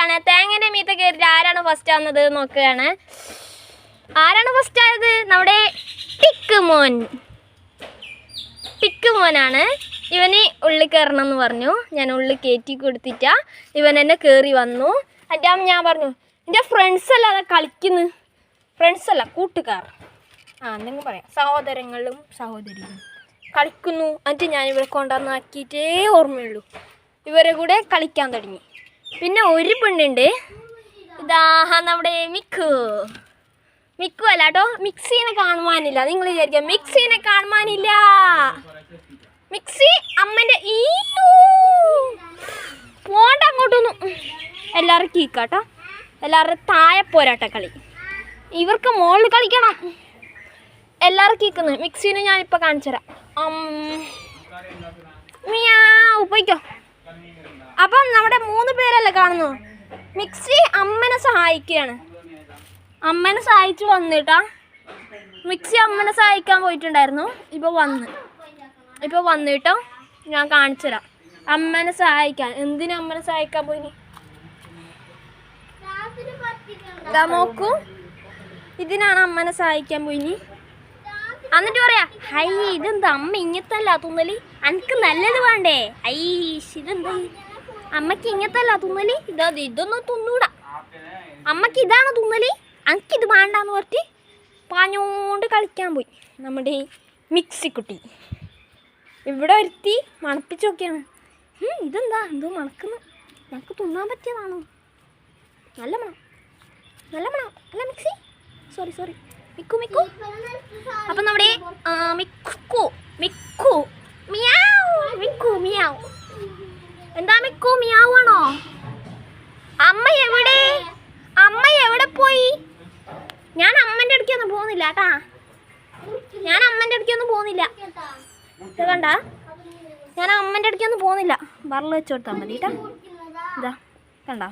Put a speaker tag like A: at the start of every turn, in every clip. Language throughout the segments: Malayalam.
A: കളിക്കുകയാണ് തേങ്ങന്റെ മീത്ത കയറിയിട്ട് ആരാണ് ഫസ്റ്റ് ആവുന്നത് നോക്കുകയാണ്. ആരാണ് ഫസ്റ്റ് ആയത്? നമ്മുടെ ടിക്ക് മോൻ. ടിക്ക് മോനാണ്. ഇവന് ഉള്ളിൽ കയറണം എന്ന് പറഞ്ഞു. ഞാൻ ഉള്ളിൽ കയറ്റി കൊടുത്തിട്ടാ ഇവൻ എന്നെ കയറി വന്നു. എന്റെ അമ്മ ഞാൻ പറഞ്ഞു എന്റെ ഫ്രണ്ട്സ് അതാ കളിക്കുന്ന. ഫ്രണ്ട്സ് അല്ല കൂട്ടുകാർ. ആ എന്തെങ്കിലും പറയാം. സഹോദരങ്ങളും സഹോദരികളും കളിക്കുന്നു. എന്നിട്ട് ഞാൻ ഇവരെ കൊണ്ടുവന്നാക്കിയിട്ടേ ഓർമ്മയുള്ളൂ. ഇവരെ കൂടെ കളിക്കാൻ തുടങ്ങി. പിന്നെ ഒരു പെണ്ണുണ്ട്. ഇതാ നമ്മുടെ മിക്കു. മിക്കു അല്ല കേട്ടോ മിക്സീനെ കാണുവാനില്ല. നിങ്ങൾ വിചാരിക്കുക മിക്സീനെ കാണുവാനില്ല. മിക്സി അമ്മന്റെ ഈ പോണ്ട അങ്ങോട്ടൊന്നും. എല്ലാവരും കീക്കാട്ടോ എല്ലാവരും താഴെ പോരാട്ട കളി. ഇവർക്ക് മുകളിൽ കളിക്കണം. എല്ലാവരും കീക്കുന്നു. മിക്സീനെ ഞാനിപ്പോൾ കാണിച്ചുതരാം. മിയാ പോയിക്കോ. അപ്പം നമ്മുടെ മൂന്ന് പേരല്ലേ കാണുന്നു മിക്സി അമ്മനെ സഹായിക്കുകയാണ്. അമ്മനെ സഹായിച്ചു വന്നിട്ടാ മിക്സി അമ്മനെ സഹായിക്കാൻ പോയിട്ടുണ്ടായിരുന്നു. ഇപ്പോൾ വന്ന്. ഇപ്പോൾ വന്നിട്ടോ ഞാൻ കാണിച്ചു തരാം. അമ്മനെ സഹായിക്കാൻ. എന്തിനാ അമ്മനെ സഹായിക്കാൻ പോയി? നോക്കൂ ഇതിനാണ് അമ്മനെ സഹായിക്കാൻ പോയി എന്നിട്ട് പറയാ ഹൈ ഇതെന്താ? അമ്മ ഇങ്ങനത്തല്ല തുന്നൽ? അനക്ക് നല്ലത് വേണ്ടേ? ഐ ഇതെന്താ? അമ്മയ്ക്ക് ഇങ്ങനത്തല്ല തുന്നൽ? ഇതാ ഇതൊന്നും തുന്നൂടാ. അമ്മയ്ക്ക് ഇതാണ് തുന്നൽ? ഇത് വേണ്ടാന്ന് പറഞ്ഞിട്ട് പാഞ്ഞോണ്ട് കളിക്കാൻ പോയി. നമ്മുടെ മിക്സിക്കുട്ടി. ഇവിടെ ഒരുത്തി മണപ്പിച്ച് നോക്കിയാണ്. ഇതെന്താ? എന്തോ മണക്കുന്നു. നമുക്ക് തിന്നാൻ പറ്റിയതാണോ? നല്ല മണം. നല്ല മണം. അല്ല mixie? Sorry sorry. Mikku Mikku. അപ്പം നമ്മുടെ Mikku Miku. Meow Mikku meow. എന്താ മിക്കു മിയാവ് ആണോ അമ്മ എവിടെ? അമ്മ എവിടെ പോയി? ഞാൻ അമ്മന്റെ അടുക്കൊന്നും പോകുന്നില്ല കേട്ടാ. ഞാൻ അമ്മന്റെ അടുക്കൊന്നും പോകുന്നില്ല. കണ്ട? ഞാൻ അമ്മന്റെ അടുക്കൊന്നും പോകുന്നില്ല. ബറൽ വെച്ച് കൊടുത്താൽ മതി കേട്ടാ. ഇതാ കണ്ട?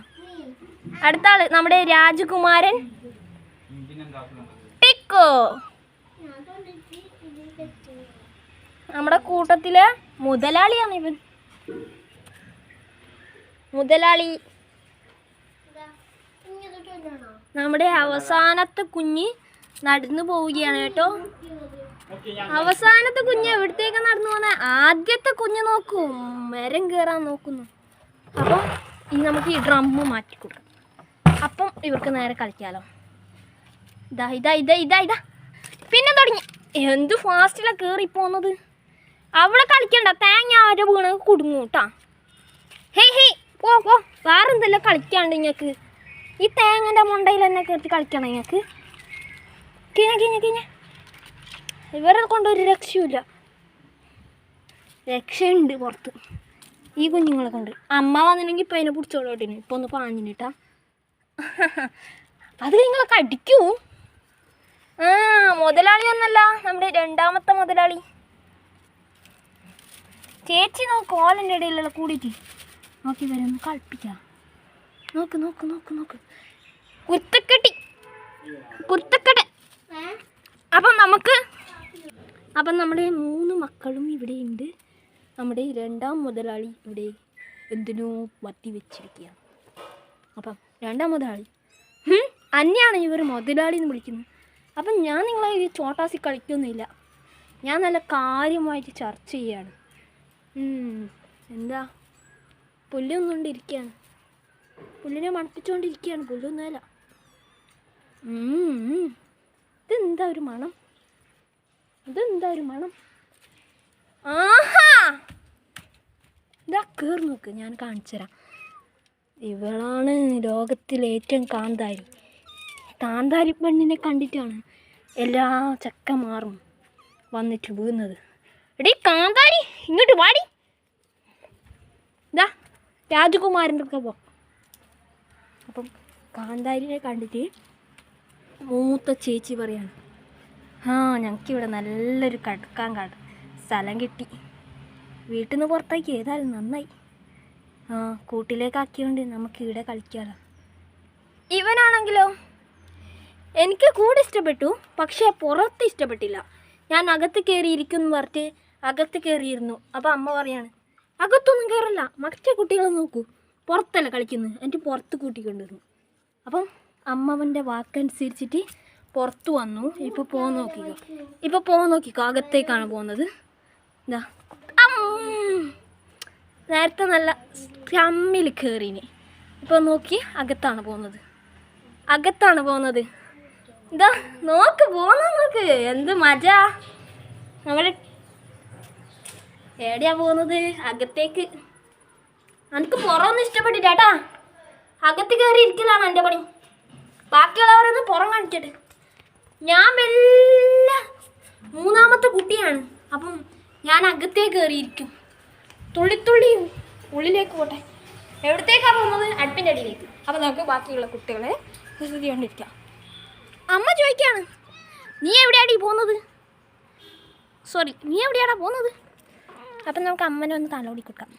A: അടുത്ത ആൾ നമ്മുടെ രാജകുമാരൻ ടിക്കോ. നമ്മുടെ കൂട്ടത്തിലെ മുതലാളിയാണ് ഇവൻ. മുതലാളി. നമ്മുടെ അവസാനത്തെ കുഞ്ഞ് നടന്നു പോവുകയാണ് കേട്ടോ. അവസാനത്തെ കുഞ്ഞ് എവിടത്തേക്ക് നടന്നു പോന്നെ? ആദ്യത്തെ കുഞ്ഞ് നോക്കൂ. മരം കയറാൻ നോക്കുന്നു. അപ്പം ഇനി നമുക്ക് ഈ ഡ്രമ്മ് മാറ്റി കൊടുക്കാം അപ്പം ഇവർക്ക് നേരെ കളിക്കാലോ. ഇതാ ഇതാ ഇതാ ഇതാ ഇതാ. പിന്നെ തുടങ്ങി. എന്ത് ഫാസ്റ്റിലാണ് പോന്നത്? അവിടെ കളിക്കണ്ട. തേങ്ങ ആരെ വീണ് കുടുങ്ങൂട്ടാ കേട്ടാ. ഹേയ്. വേറെ കളിക്കാണ്ട് ഇങ്ങക്ക്. ഈ തേങ്ങന്റെ മുണ്ടയിൽ തന്നെ കയറ്റി കളിക്കണം ഇങ്ങക്ക്? കിഞ്ഞ കിഞ്ഞ കിഞ്ഞ. ഇവരെ കൊണ്ടൊരു രക്ഷയുമില്ല. രക്ഷയുണ്ട് പുറത്ത്. ഈ കുഞ്ഞുങ്ങളെ കൊണ്ട്. അമ്മ വന്നിട്ടുണ്ടെങ്കിൽ ഇപ്പം അതിനെ പിടിച്ചോളോട്ടിന് ഇപ്പം ഒന്ന് പാഞ്ഞിട്ടാ അത് നിങ്ങളൊക്കെ അടിക്കൂ ആ മുതലാളി ഒന്നല്ല. നമ്മുടെ രണ്ടാമത്തെ മുതലാളി. ചേച്ചി നോക്ക് ഓലന്റെ ഇടയിലുള്ള കൂടിയിട്ട്. നോക്കി വരൊന്ന് കളിപ്പിക്കാം. നോക്ക് നോക്ക് നോക്ക് നോക്ക്. കുത്തക്കെട്ടി കുത്തക്കെട്ട് അപ്പം നമുക്ക് അപ്പം നമ്മുടെ മൂന്ന് മക്കളും ഇവിടെ ഉണ്ട് നമ്മുടെ രണ്ടാം മുതലാളി ഇവിടെ എന്തിനോ വത്തി വെച്ചിരിക്കുകയാണ്. അപ്പം രണ്ടാം മുതലാളി. അന്നെയാണ് ഇവർ മുതലാളി എന്ന് വിളിക്കുന്നത്. അപ്പം ഞാൻ നിങ്ങളെ ഈ ചോട്ടാസി കളിക്കൊന്നുമില്ല. ഞാൻ നല്ല കാര്യമായിട്ട് ചർച്ച ചെയ്യാണ്. എന്താ? പുല്ലൊന്നുകൊണ്ടിരിക്കുകയാണ് പുല്ലിനെ മണപ്പിച്ചുകൊണ്ടിരിക്കുകയാണ് പുല്ലൊന്നുമല്ല. ഇതെന്താ ഒരു മണം? ഇതെന്താ ഒരു മണം? ആഹാ! ഇതാ കയറി നോക്ക് ഞാൻ കാണിച്ചു തരാം. ഇവളാണ് ലോകത്തിൽ ഏറ്റവും കാന്താരി. കാന്താരി പെണ്ണിനെ കണ്ടിട്ടാണ് എല്ലാ ചക്കന്മാറും വന്നിട്ട് വീഴുന്നത്. എടീ കാന്താരി ഇങ്ങോട്ട് വാടി. ഇതാ രാജകുമാരന്റെ ഒക്കെ പോ. കാന്താരിനെ കണ്ടിട്ട് മൂത്ത ചേച്ചി പറയാണ് ആ ഞങ്ങൾക്കിവിടെ നല്ലൊരു കടക്കാൻ കാട് സ്ഥലം കിട്ടി. വീട്ടിൽ നിന്ന് പുറത്തേക്ക് ഏതായാലും നന്നായി. ആ കൂട്ടിലേക്കാക്കിയോണ്ട് നമുക്ക് ഇവിടെ കളിക്കാമല്ലോ ഇവനാണെങ്കിലോ? എനിക്ക് കൂടെ ഇഷ്ടപ്പെട്ടു പക്ഷേ പുറത്ത് ഇഷ്ടപ്പെട്ടില്ല. ഞാൻ അകത്ത് കയറി ഇരിക്കുന്നു പറഞ്ഞിട്ട് അകത്ത് കയറിയിരുന്നു അപ്പോൾ അമ്മ പറയാണ് അകത്തൊന്നും കയറില്ല മറ്റേ കുട്ടികളെ നോക്കൂ. പുറത്തല്ല കളിക്കുന്നത് എന്നിട്ട് പുറത്ത് കൂട്ടിക്കൊണ്ടുവന്നു അപ്പം അമ്മവന്റെ വാക്കനുസരിച്ചിട്ട് പുറത്ത് വന്നു. ഇപ്പോൾ പോകാൻ നോക്കിക്കോ. ഇപ്പോൾ പോകാൻ നോക്കിക്കോ. അകത്തേക്കാണ് പോകുന്നത്. എന്താ നേരത്തെ നല്ല കമ്മിൽ കേറിനി. ഇപ്പോൾ നോക്കി അകത്താണ് പോകുന്നത്. അകത്താണ് പോകുന്നത്. എന്താ നോക്ക് പോന്ന നോക്ക്. എന്ത് മജ. നമ്മൾ എവിടെയാ പോകുന്നത്? അകത്തേക്ക്. എനിക്ക് പുറമൊന്നും ഇഷ്ടപ്പെട്ടിട്ടാ. അകത്ത് കയറി ഇരിക്കലാണ് എന്റെ പണി. ബാക്കിയുള്ളവരൊന്ന് പുറം കാണിക്കട്ടെ ഞാൻ വല്ല മൂന്നാമത്തെ കുട്ടിയാണ്. അപ്പം ഞാൻ അകത്തേ കയറിയിരിക്കും. തുള്ളിത്തുള്ളി ഉള്ളിലേക്ക് പോട്ടെ. എവിടത്തേക്കാണ് പോകുന്നത്? അടുപ്പിന്റെ അടിയിലേക്ക്. അപ്പം നമുക്ക് ബാക്കിയുള്ള കുട്ടികളെ വിശ്വസിച്ചുകൊണ്ടിരിക്കാം അമ്മ ചോദിക്കാണ് നീ എവിടെയാടി പോകുന്നത്? സോറി നീ എവിടെയാടാ പോകുന്നത്? അപ്പം നമുക്ക് അമ്മനെ ഒന്ന് തലോടി കൊടുക്കാം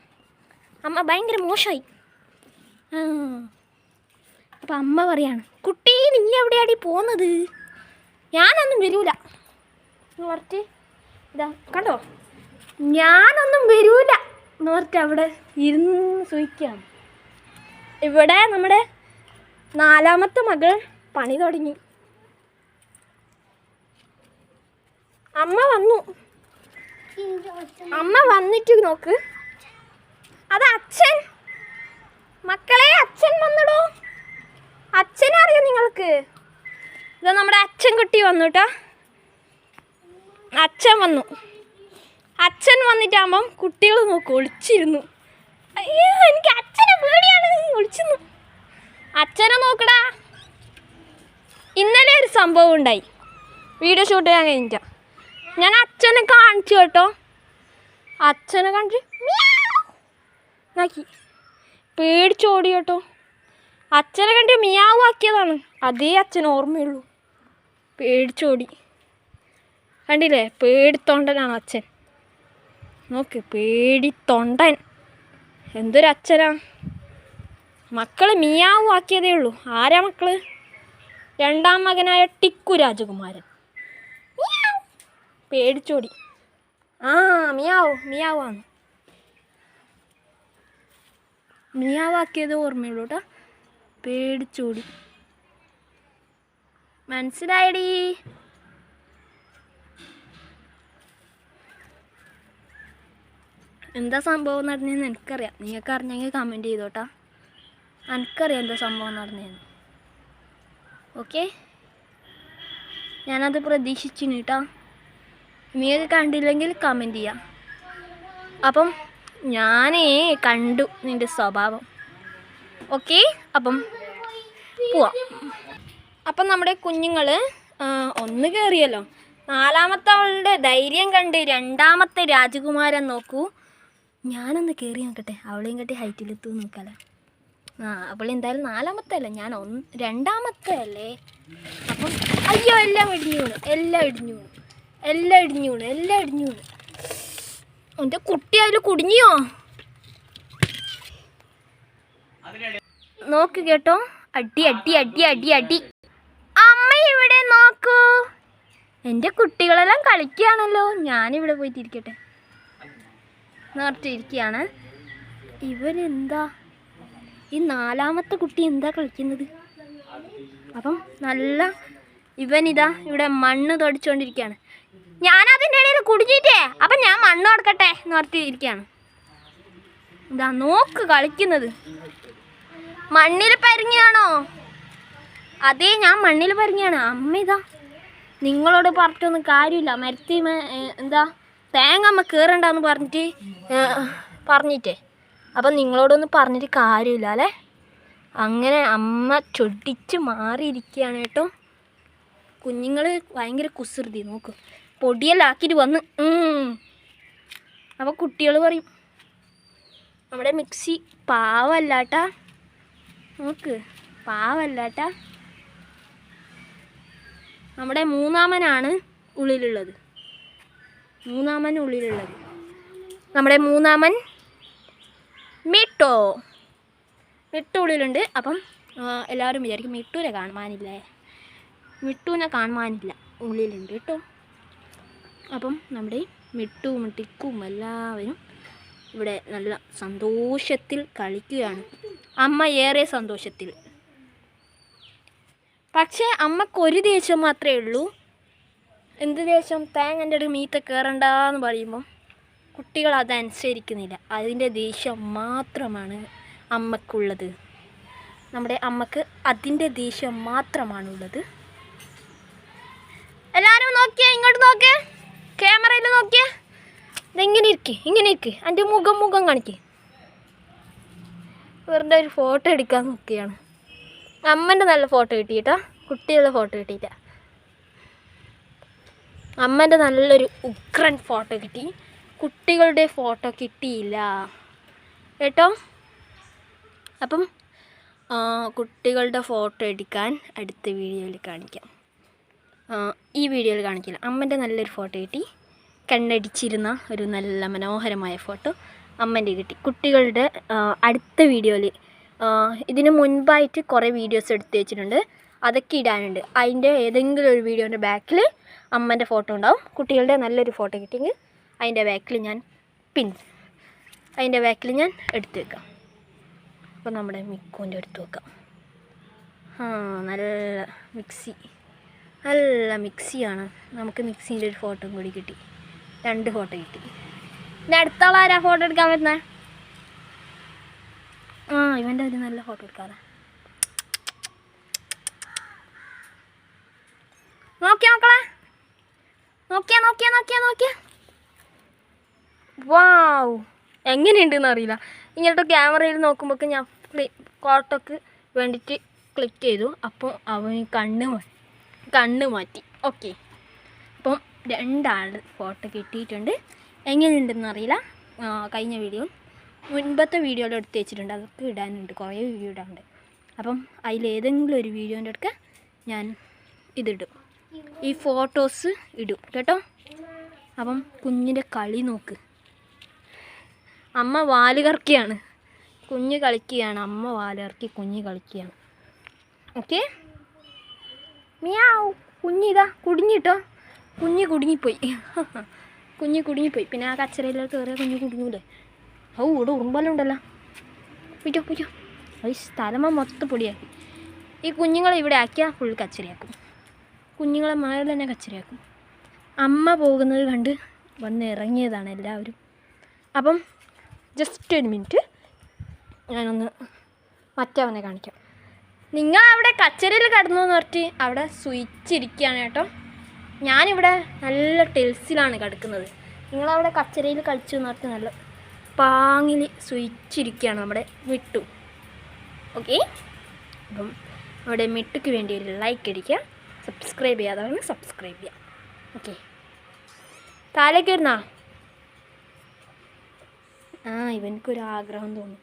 A: അമ്മ ഭയങ്കര മോശമായി. അപ്പം അമ്മ പറയാണ് കുട്ടി നീ എവിടെയാടി പോകുന്നത് ഞാനൊന്നും വരൂല. ഇതാ കണ്ടോ? ഞാനൊന്നും വരൂല. നോർട്ട് അവിടെ ഇരുന്ന് സൂയിക്കുകയാണ് ഇവിടെ നമ്മുടെ നാലാമത്തെ മകൾ പണി തുടങ്ങി. അമ്മ വന്നു. അമ്മ വന്നിട്ട് നോക്ക്. അത് അച്ഛൻ മക്കളെ അച്ഛൻ വന്നടോ. അച്ഛനെ അറിയാം നിങ്ങൾക്ക്? ഇതാ നമ്മുടെ അച്ഛൻ കുട്ടി വന്നു കേട്ടോ അച്ഛൻ വന്നു. അച്ഛൻ വന്നിട്ടാകുമ്പം കുട്ടികൾ നോക്കും ഒളിച്ചിരുന്നു. അയ്യോ എനിക്ക് അച്ഛനെ പേടിയാണ്. ഒളിച്ചിരുന്നു. അച്ഛനെ നോക്കടാ. ഇന്നലെ ഒരു സംഭവം ഉണ്ടായി. വീഡിയോ ഷൂട്ട് ചെയ്യാൻ കഴിഞ്ഞിട്ടാ. ഞാൻ അച്ഛനെ കാണിച്ചു കേട്ടോ. അച്ഛനെ കാണിച്ച് നോക്കി. പേടിച്ചോടി കേട്ടോ അച്ഛനെ കണ്ട് മിയാവ് ആക്കിയതാണ് അതേ അച്ഛൻ ഓർമ്മയുള്ളൂ. പേടിച്ചോടി. കണ്ടില്ലേ? പേടിത്തൊണ്ടനാണ് അച്ഛൻ. നോക്ക് പേടിത്തൊണ്ടൻ. എന്തൊരു അച്ഛനാ മക്കൾ മിയാവ് ആക്കിയതേ ഉള്ളൂ. ആരാ മക്കൾ? രണ്ടാം മകനായ ടിക്കു രാജകുമാരൻ. മിയാവ്. പേടിച്ചോടി. ആ മിയാവ് മിയാവാണ്. മിയാവാക്കിയത് ഓർമ്മയുള്ളൂ കേട്ടോ പേടിച്ചോടി. മനസ്സിലായടി. എന്താ സംഭവം നടന്നതെന്ന് എനിക്കറിയാം. നിങ്ങൾക്ക് അറിഞ്ഞെങ്കിൽ കമന്റ് ചെയ്തോട്ടാ. എനിക്കറിയാം എന്താ സംഭവം നടന്നതെന്ന് ഓക്കെ ഞാനത് പ്രതീക്ഷിച്ചിന് കേട്ടോ നിങ്ങൾക്ക് കണ്ടില്ലെങ്കിൽ കമന്റ് ചെയ്യാം. അപ്പം ഞാനേ കണ്ടു നിന്റെ സ്വഭാവം. ഓക്കെ? അപ്പം പോവാം. അപ്പം നമ്മുടെ കുഞ്ഞുങ്ങൾ ഒന്ന് കയറിയല്ലോ നാലാമത്തെ അവളുടെ ധൈര്യം കണ്ട് രണ്ടാമത്തെ രാജകുമാരൻ നോക്കൂ. ഞാനൊന്ന് കയറി നോക്കട്ടെ. അവളെയും കട്ടി ഹൈറ്റിലെത്തു നോക്കാലോ. ആ അവൾ എന്തായാലും നാലാമത്തെ അല്ലേ ഞാൻ ഒന്ന് രണ്ടാമത്തെ അല്ലേ അപ്പം അയ്യോ എല്ലാം ഇടിഞ്ഞു വീണു. എല്ലാം ഇടിഞ്ഞു വീണു. എല്ലാം ഇടിഞ്ഞു വീണു. എല്ലാം ഇടിഞ്ഞു വീണു. എന്റെ കുട്ടി അതിൽ കുടുങ്ങിയോ? നോക്ക് കേട്ടോ. അടി അടി അടി അടി അടി. അമ്മ ഇവിടെ നോക്കൂ. എന്റെ കുട്ടികളെല്ലാം കളിക്കുകയാണല്ലോ. ഞാനിവിടെ പോയിട്ട് ഇരിക്കട്ടെ നിർത്തിയിരിക്കുകയാണ് ഇവരെന്താ? ഈ നാലാമത്തെ കുട്ടി എന്താ കളിക്കുന്നത്? അപ്പം നല്ല ഇവനിതാ ഇവിടെ മണ്ണ് തൊടിച്ചുകൊണ്ടിരിക്കുകയാണ് ഞാൻ അതിന്റെ ഇടയിൽ കുടിഞ്ഞിട്ടേ അപ്പം ഞാൻ മണ്ണ് കൊടുക്കട്ടെ എന്ന് ഓർത്തിരിക്കുകയാണ് ഇതാ നോക്ക് കളിക്കുന്നത്. മണ്ണിൽ പരിങ്ങിയാണോ? അതേ ഞാൻ മണ്ണിൽ പരിങ്ങിയാണ്. അമ്മ ഇതാ. നിങ്ങളോട് പറഞ്ഞിട്ടൊന്നും കാര്യമില്ല. മരത്തി എന്താ തേങ്ങ അമ്മ കയറണ്ടെന്ന് പറഞ്ഞിട്ട് പറഞ്ഞിട്ടേ. അപ്പം നിങ്ങളോടൊന്നും പറഞ്ഞിട്ട് കാര്യമില്ല അല്ലേ? അങ്ങനെ അമ്മ ചൊടിച്ച് മാറിയിരിക്കുകയാണ് കേട്ടോ. കുഞ്ഞുങ്ങൾ ഭയങ്കര കുസൃതി നോക്ക്. പൊടിയെല്ലാം ആക്കിയിട്ട് വന്ന് അപ്പോൾ കുട്ടികൾ പറയും നമ്മുടെ മിക്സി പാവല്ലാട്ടാ നോക്ക് പാവല്ലാട്ടാ. നമ്മുടെ മൂന്നാമനാണ് ഉള്ളിലുള്ളത്. മൂന്നാമൻ ഉള്ളിലുള്ളത്. നമ്മുടെ മൂന്നാമൻ മിട്ടോ. മിട്ടു ഉള്ളിലുണ്ട്. അപ്പം എല്ലാവരും വിചാരിക്കും മിട്ടുവിനെ കാണുവാനില്ലേ? മിട്ടുവിനെ കാണുവാനില്ല. ഉള്ളിലുണ്ട് കേട്ടോ. അപ്പം നമ്മുടെ മിട്ടുവും ടിക്കും എല്ലാവരും ഇവിടെ നല്ല സന്തോഷത്തിൽ കളിക്കുകയാണ്. അമ്മ ഏറെ സന്തോഷത്തിൽ. പക്ഷേ അമ്മക്കൊരു ദേഷ്യം മാത്രമേ ഉള്ളൂ. എന്ത് ദേഷ്യം? തേങ്ങന്റെ ഒരു മീത്ത കയറണ്ടെന്ന് പറയുമ്പം കുട്ടികൾ അതനുസരിക്കുന്നില്ല അതിന്റെ ദേഷ്യം മാത്രമാണ് അമ്മക്കുള്ളത്. നമ്മുടെ അമ്മയ്ക്ക് അതിന്റെ ദേഷ്യം മാത്രമാണുള്ളത്. എല്ലാവരും നോക്കിയേ ഇങ്ങോട്ട് നോക്കേ ക്യാമറയിൽ നോക്കിയേ. ഇതെങ്ങനെ ഇരിക്കേ ഇങ്ങനെ ഇരിക്കേ. എന്റെ മുഖം മുഖം കാണിക്കേ. വെറുതെ ഒരു ഫോട്ടോ എടുക്കാൻ നോക്കിയാണ്. അമ്മന്റെ നല്ല ഫോട്ടോ കിട്ടിയിട്ടാ. കുട്ടികളുടെ ഫോട്ടോ കിട്ടിയില്ല അമ്മന്റെ നല്ലൊരു ഉഗ്രൻ ഫോട്ടോ കിട്ടി. കുട്ടികളുടെ ഫോട്ടോ കിട്ടിയില്ല. കേട്ടോ? അപ്പം കുട്ടികളുടെ ഫോട്ടോ എടുക്കാൻ അടുത്ത വീഡിയോയിൽ കാണിക്കാം. ഈ വീഡിയോയിൽ കാണിക്കില്ല. അമ്മന്റെ നല്ലൊരു ഫോട്ടോ കിട്ടി. കണ്ണടിച്ചിരുന്ന ഒരു നല്ല മനോഹരമായ ഫോട്ടോ അമ്മന്റെ കിട്ടി. കുട്ടികളുടെ അടുത്ത വീഡിയോയിൽ ഇതിന് മുൻപായിട്ട് കുറേ വീഡിയോസ് എടുത്ത് വെച്ചിട്ടുണ്ട്. അതൊക്കെ ഇടാനുണ്ട്. അതിന്റെ ഏതെങ്കിലും ഒരു വീഡിയോന്റെ ബാക്കിൽ അമ്മന്റെ ഫോട്ടോ ഉണ്ടാവും. കുട്ടികളുടെ നല്ലൊരു ഫോട്ടോ കിട്ടിയെങ്കിൽ അതിന്റെ ബാക്കിൽ ഞാൻ പിൻ അതിന്റെ ബാക്കിൽ ഞാൻ എടുത്ത് വെക്കാം. അപ്പോൾ നമ്മുടെ മിക്കുവിന്റെ എടുത്ത് വെക്കാം. നല്ല മിക്സി നല്ല മിക്സിയാണ്. നമുക്ക് മിക്സീന്റെ ഒരു ഫോട്ടോയും കൂടി കിട്ടി. രണ്ട് ഫോട്ടോ കിട്ടി. പിന്നെ അടുത്ത ആളാരാ ഫോട്ടോ എടുക്കാൻ പറ്റുന്നത് ആ ഇവന്റെ ഒരു നല്ല ഫോട്ടോ എടുക്കാതെ നോക്കിയാ മക്കളെ? നോക്കിയാ നോക്കിയാ നോക്കിയാ നോക്കിയാ? വാവ്. എങ്ങനെയുണ്ടെന്ന് അറിയില്ല. ഇങ്ങനത്തെ ക്യാമറയിൽ നോക്കുമ്പോൾ ഞാൻ ഫോട്ടോക്ക് വേണ്ടിയിട്ട് ക്ലിക്ക് ചെയ്തു. അപ്പോൾ അവന് കണ്ണ് കണ്ണ് മാറ്റി. ഓക്കെ രണ്ടാൾ ഫോട്ടോ കിട്ടിയിട്ടുണ്ട്. എങ്ങനെയുണ്ടെന്ന് അറിയില്ല. കഴിഞ്ഞ വീഡിയോ മുൻപത്തെ വീഡിയോയിൽ എടുത്ത് വെച്ചിട്ടുണ്ട്. അതൊക്കെ ഇടാനുണ്ട്. കുറേ വീഡിയോ ഇടാനുണ്ട്. അപ്പം അതിലേതെങ്കിലും ഒരു വീഡിയോന്റെ അടുക്ക ഞാൻ ഇതിടും. ഈ ഫോട്ടോസ് ഇടും. കേട്ടോ? അപ്പം കുഞ്ഞിന്റെ കളി നോക്ക്. അമ്മ വാൽ കറക്കിയാണ്. കുഞ്ഞ് കളിക്കുകയാണ്. അമ്മ വാൽ കറക്കി കുഞ്ഞ് കളിക്കുകയാണ്. ഓക്കെ? മിയാവും. കുഞ്ഞിതാ കുടുങ്ങിട്ടോ. കുഞ്ഞ് കുടുങ്ങിപ്പോയി. കുഞ്ഞ് കുടുങ്ങിപ്പോയി. പിന്നെ ആ കച്ചറയിലോട്ട് കയറിയ കുഞ്ഞ് കുടുങ്ങൂലേ. ഔ ഇവിടെ ഉറുമ്പെല്ലാം ഉണ്ടല്ലോ. പോയിട്ടോ പോയിട്ടോ ഈ സ്ഥലമ മൊത്തം പൊടിയാക്കി ഈ കുഞ്ഞുങ്ങളെ ഇവിടെ ആക്കിയാൽ ഫുൾ കച്ചറയാക്കും. കുഞ്ഞുങ്ങളെ മാറി തന്നെ കച്ചറയാക്കും. അമ്മ പോകുന്നത് കണ്ട് വന്ന് ഇറങ്ങിയതാണ് എല്ലാവരും. അപ്പം ജസ്റ്റ് ഒരു മിനിറ്റ് ഞാനൊന്ന് മറ്റവനെ കാണിക്കാം. നിങ്ങൾ അവിടെ കച്ചറയിൽ കിടന്നു എന്ന് പറഞ്ഞിട്ട് അവിടെ സ്വിച്ച് ഇരിക്കുകയാണ് കേട്ടോ. ഞാനിവിടെ നല്ല ടെൽസിലാണ് കിടക്കുന്നത്. നിങ്ങളവിടെ കച്ചരയിൽ കളിച്ചു എന്ന് പറഞ്ഞാൽ നല്ല പാങ്ങിൽ സുയിച്ചിരിക്കുകയാണ് നമ്മുടെ മിട്ടു. ഓക്കെ? അപ്പം നമ്മുടെ മിട്ടുക്ക് വേണ്ടി ലൈക്ക് അടിക്കുക സബ്സ്ക്രൈബ് ചെയ്യാതെ സബ്സ്ക്രൈബ് ചെയ്യുക ഓക്കെ? താലേക്ക് വരുന്നാ? ആ ഇവനക്കൊരാഗ്രഹം തോന്നി.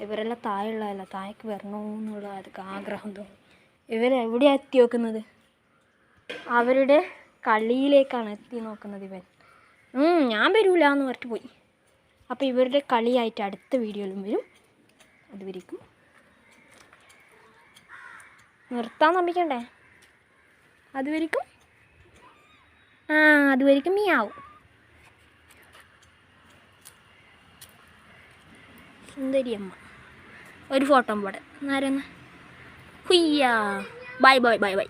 A: ഇവരെല്ലാം താഴെയുള്ളതല്ല താഴേക്ക് വരണമെന്നുള്ള ആഗ്രഹം തോന്നി. ഇവരെവിടെയാണ് എത്തി നോക്കുന്നത്? അവരുടെ കളിയിലേക്കാണ് എത്തി നോക്കുന്നത് ഇവൻ. ഞാൻ വരൂല എന്ന് പറഞ്ഞിട്ട് പോയി. അപ്പോൾ ഇവരുടെ കളിയായിട്ട് അടുത്ത വീഡിയോയിലും വരും. അതുവരിക്കും. നിർത്താൻ നമ്പിക്കണ്ടേ അതുവരിക്കും. ആ അതുവരിക്കും സുന്ദരി സുന്ദരിയമ്മ. ഒരു ഫോട്ടോ പാടെ. നേരെ ഹുയ്യാ. Bye bye bye bye.